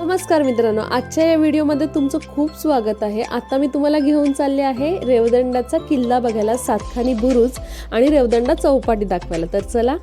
नमस्कार मित्रांनो आजच्या या व्हिडिओमध्ये तुमचं खूप स्वागत आहे. आता मी तुम्हाला घेऊन चालले आहे रेवदंडाचा किल्ला बघायला सातखानी बुरुज आणि रेवदंडा चौपाटी दाखवायला. तर चला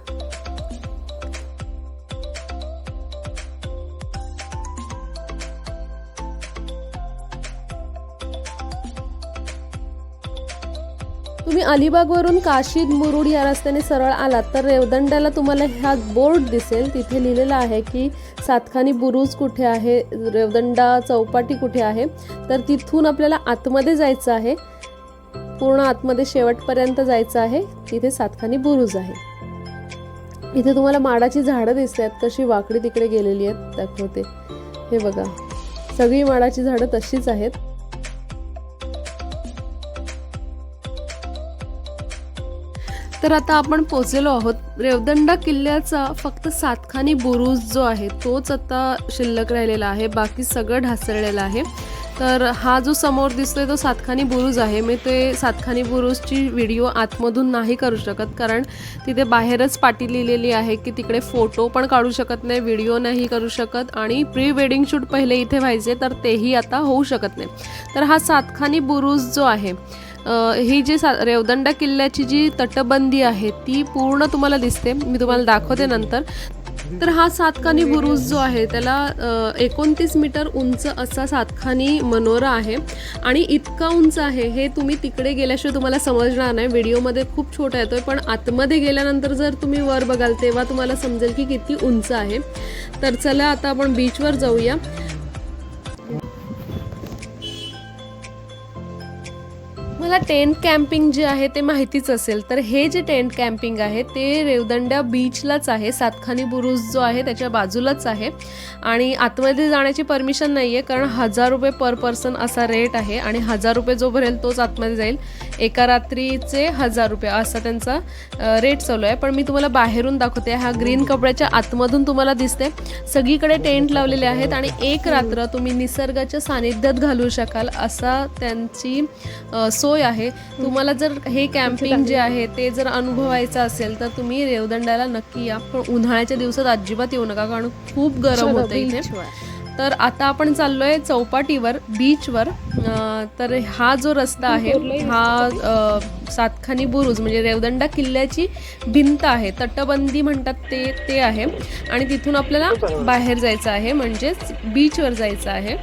तुम्ही अलिबागवरून काशीद मुरुड या रस्त्याने सरळ आलात तर रेवदंड्याला तुम्हाला हा बोर्ड दिसेल. तिथे लिहिलेलं आहे की सातखानी बुरुज कुठे आहे रेवदंडा चौपाटी कुठे आहे तर तिथून आपल्याला आतमध्ये जायचं आहे. पूर्ण आतमध्ये शेवटपर्यंत जायचं आहे. तिथे सातखानी बुरुज आहे. इथे तुम्हाला माडाची झाडं दिसत आहेत कशी वाकडी तिकडे गेलेली आहेत दाखवते. हे बघा. सगळी माडाची झाडं तशीच आहेत. तर आता आपण पोचलेलो आहोत. रेवदंडा किल्ल्याचा फक्त सातखानी बुरुज जो आहे तोच आता शिल्लक राहिलेला आहे. बाकी सगळं ढासळलेलं आहे. तर हा जो समोर दिसतोय तो सातखानी बुरुज आहे. मी ते सातखानी बुरुजची व्हिडिओ आतमधून नाही करू शकत कारण तिथे बाहेरच पाटी लिहिलेली आहे की तिकडे फोटो पण काढू शकत नाही व्हिडिओ नाही करू शकत आणि प्री वेडिंग शूट पहिले इथे व्हायचे तर तेही आता होऊ शकत नाही. तर हा सातखानी बुरुज जो आहे ही जी सा रेवदंडा किल्ल्याची जी तटबंदी आहे ती पूर्ण तुम्हाला दिसते. मी तुम्हाला दाखवते नंतर. तर हा सातखानी बुरुज जो आहे त्याला एकोणतीस मीटर उंच असा सातखानी मनोरा आहे. आणि इतका उंच आहे हे तुम्ही तिकडे गेल्याशिवाय तुम्हाला समजणार नाही. व्हिडिओमध्ये खूप छोटा येतोय पण आतमध्ये गेल्यानंतर जर तुम्ही वर बघाल तेव्हा तुम्हाला समजेल की किती उंच आहे. तर चला आता आपण बीचवर जाऊया. मला टेंट कॅम्पिंग जे आहे ते माहितीच असेल. तर हे जे टेंट कॅम्पिंग आहे ते रेवदंड्या बीचलाच आहे. सातखानी बुरुज जो आहे त्याच्या बाजूलाच आहे. आणि आतमध्ये जाण्याची परमिशन नाही आहे कारण हजार रुपये पर पर्सन असा रेट आहे. आणि हजार रुपये जो भरेल तोच आतमध्ये जाईल एका रात्रीचे हजार रुपये असा त्यांचा रेट चालू आहे. पण मी तुम्हाला बाहेरून दाखवते हा ग्रीन कपड्याच्या आतमधून तुम्हाला दिसते सगळीकडे टेंट लावलेले आहेत आणि एक रात्र तुम्ही निसर्गाच्या सानिध्यात घालू शकाल असा त्यांची सो सोय आहे. तुम्हाला जर हे कॅम्पिंग जे आहे ते जर अनुभवायचं असेल तर तुम्ही रेवदंड्याला नक्की या. पण उन्हाळ्याच्या दिवसात अजिबात येऊ नका कारण खूप गरम होतं इथे. तर आता आपण चाललोय चौपाटीवर बीचवर तर हा जो रस्ता आहे हा सातखानी बुरुज म्हणजे रेवदंडा किल्ल्याची भिंत आहे. तटबंदी म्हणतात ते ते आहे. आणि तिथून आपल्याला बाहेर जायचं आहे म्हणजेच बीचवर जायचं आहे.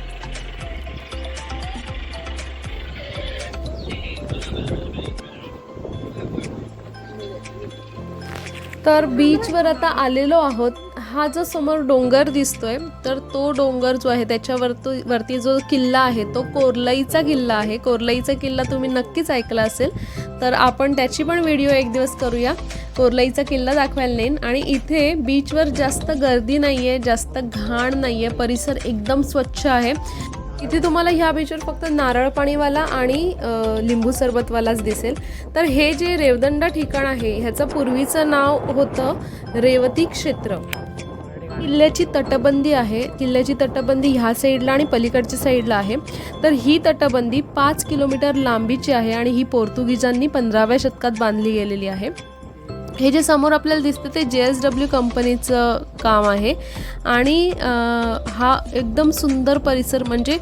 तर बीचवर आता आलेलो आहोत. हा जो समोर डोंगर दिसतोय तर तो डोंगर जो आहे त्याच्यावर वरती जो किल्ला आहे तो कोरलाईचा किल्ला आहे. कोरलाईचा किल्ला तुम्ही नक्कीच ऐकला असेल. तर आपण त्याची पण व्हिडिओ एक दिवस करूया. कोरलाईचा किल्ला दाखवायला नेईन. आणि इथे बीचवर जास्त गर्दी नाही आहे जास्त घाण नाही आहे परिसर एकदम स्वच्छ आहे. इथे तुम्हाला ह्या बीचवर फक्त नारळ पाणीवाला आणि लिंबू सरबतवालाच दिसेल. तर हे जे रेवदंडा ठिकाण आहे ह्याचं पूर्वीचं नाव होतं रेवती क्षेत्र. किल्ल्याची तटबंदी आहे. किल्ल्याची तटबंदी ह्या साईडला आणि पलीकडच्या साईडला आहे. तर ही तटबंदी पाच किलोमीटर लांबीची आहे आणि ही पोर्तुगीजांनी पंधराव्या शतकात बांधली गेलेली आहे. हे जे समोर आपल्याला दिसतं ते जे एस डब्ल्यू कंपनीचं काम आहे. आणि हा एकदम सुंदर परिसर म्हणजे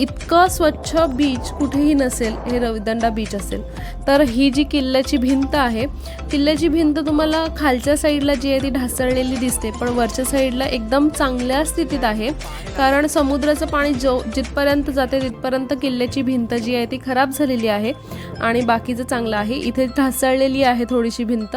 इतकं स्वच्छ बीच कुठेही नसेल हे रविदंडा बीच असेल. तर ही जी किल्ल्याची भिंत आहे किल्ल्याची भिंत तुम्हाला खालच्या साईडला जी आहे ती ढासळलेली दिसते पण वरच्या साईडला एकदम चांगल्या स्थितीत आहे. कारण समुद्राचं पाणी जो जिथपर्यंत जाते तिथपर्यंत किल्ल्याची भिंत जी आहे ती खराब झालेली आहे आणि बाकीचं चांगलं आहे. इथे ढासळलेली आहे थोडीशी भिंत.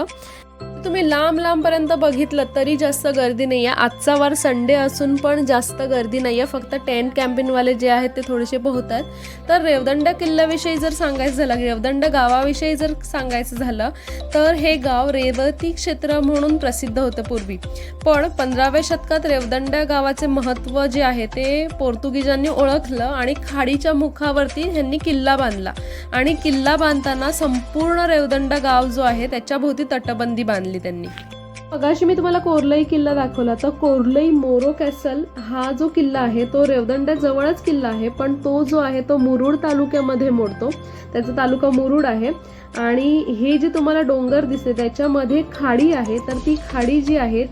तुम्ही लांब लांबपर्यंत बघितलं तरी जास्त गर्दी नाही आहे आजचा वार संडे असून पण जास्त गर्दी नाही आहे फक्त टेंट कॅम्पिंगवाले जे आहेत ते थोडेसे पोहतात. तर रेवदंड किल्ल्याविषयी जर सांगायचं झालं रेवदंड गावाविषयी जर सांगायचं झालं तर हे गाव रेवती क्षेत्र म्हणून प्रसिद्ध होतं पूर्वी. पण पंधराव्या शतकात रेवदंड गावाचे महत्त्व जे आहे ते पोर्तुगीजांनी ओळखलं आणि खाडीच्या मुखावरती ह्यांनी किल्ला बांधला. आणि किल्ला बांधताना संपूर्ण रेवदंड गाव जो आहे त्याच्याभोवती तटबंदी बांधली. त्यांनी. मगाशी मी तुम्हाला कोर्लई किल्ला दाखवला तर कोर्लई मोरो कॅसल हा जो किल्ला आहे तो रेवदंड्याजवळच किल्ला आहे पण तो जो आहे तो मुरुड तालुक्यामध्ये मोडतो. त्याचा तालुका मुरुड आहे. आणि हे जे तुम्हाला डोंगर दिसते त्याच्यामध्ये खाडी आहे. तर ती खाडी जी आहे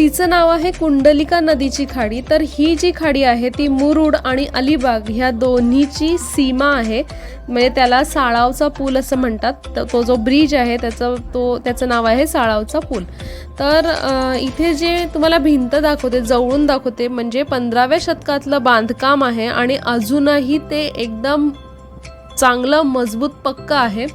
तिचं नाव आहे कुंडलिका नदीची खाडी. तर ही जी खाडी आहे ती मुरुड आणि अलिबाग ह्या दोन्हीची सीमा आहे. म्हणजे त्याला साळावचा पूल असं म्हणतात. तर तो जो ब्रिज आहे त्याचं तो त्याचं नाव आहे साळावचा पूल. तर इथे जे तुम्हाला भिंत दाखवते जवळून दाखवते म्हणजे पंधराव्या शतकातलं बांधकाम आहे आणि अजूनही ते एकदम चांगलं मजबूत पक्क आहे.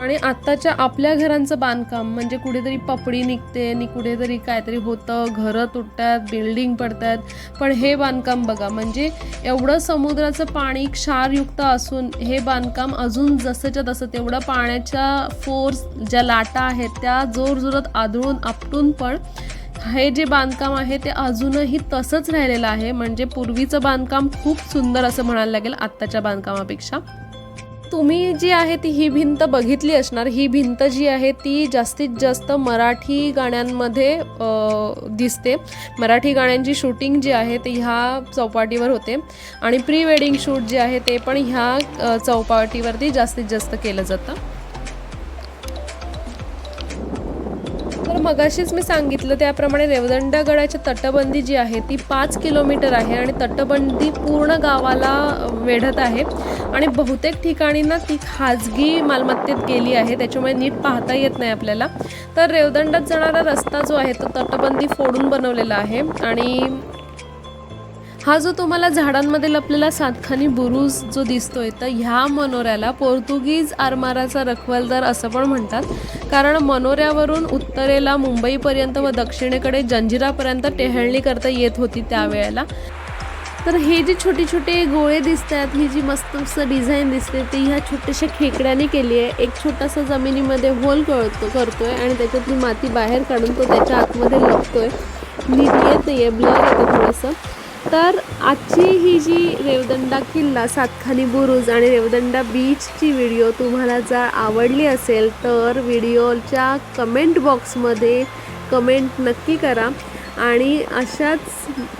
आणि आत्ताच्या आपल्या घरांचं बांधकाम म्हणजे कुठेतरी पपडी निघते आणि कुठेतरी काहीतरी होतं घरं तुटतात बिल्डिंग पडतात. पण हे बांधकाम बघा म्हणजे एवढं समुद्राचं पाणी क्षारयुक्त असून हे बांधकाम अजून जसंच्या तसं तेवढं पाण्याच्या फोर्स ज्या लाटा आहेत त्या जोरजोरात आदळून आपटून पण हे जे बांधकाम आहे ते अजूनही तसंच राहिलेलं आहे. म्हणजे पूर्वीचं बांधकाम खूप सुंदर असं म्हणायला लागेल आत्ताच्या बांधकामापेक्षा. तुम्ही जी आहे ती ही भिंत बघितली असणार. ही भिंत जी आहे ती जास्तीत जास्त मराठी गाण्यांमध्ये दिसते. मराठी गाण्यांची शूटिंग जी आहे ती ह्या चौपाटीवर होते. आणि प्री वेडिंग शूट जे आहे ते पण ह्या चौपाटीवरती जास्तीत जास्त केलं जातं. मगाशीच मी सांगितलं त्याप्रमाणे रेवदंड गडाची तटबंदी जी आहे ती पाच किलोमीटर आहे आणि तटबंदी पूर्ण गावाला वेढत आहे. आणि बहुतेक ठिकाणी ना ती खाजगी मालमत्तेत गेली आहे त्याच्यामुळे नीट पाहता येत नाही आपल्याला. तर रेवदंडात जाणारा रस्ता जो आहे तो तटबंदी फोडून बनवलेला आहे. आणि हा जो तुम्हाला झाडांमध्ये लपलेला सातखानी बुरुज जो दिसतोय तर ह्या मनोऱ्याला पोर्तुगीज आरमाराचा रखवालदार असं पण म्हणतात. कारण मनोऱ्यावरून उत्तरेला मुंबईपर्यंत व दक्षिणेकडे जंजिरापर्यंत टेहळणी करता येत होती त्यावेळेला. तर हे जे छोटे छोटे गोळे दिसतात ही जी मस्त मस्त डिझाईन दिसते ती ह्या छोट्याशा खेकड्याने केली आहे. एक छोटासा जमिनीमध्ये होल करतो करतोय आणि त्याच्यातली माती बाहेर काढून तो त्याच्या आतमध्ये लपतोय. नीट येत नाही आहे ब्लर येतं थोडंसं. तर आजची ही जी रेवदंडा किल्ला सातखानी बुरुज आणि रेवदंडा बीचची व्हिडिओ तुम्हाला जर आवडली असेल तर व्हिडिओच्या कमेंट बॉक्समध्ये कमेंट नक्की करा. आणि अशाच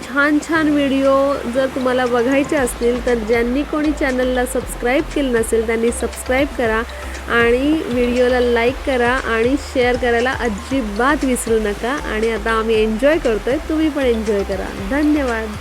छान छान व्हिडिओ जर तुम्हाला बघायचे असतील तर ज्यांनी कोणी चॅनलला सबस्क्राईब केलं नसेल त्यांनी सबस्क्राईब करा आणि व्हिडिओला लाईक करा आणि शेअर करायला अजिबात विसरू नका. आणि आता आम्ही एन्जॉय करतो आहे तुम्ही पण एन्जॉय करा. धन्यवाद.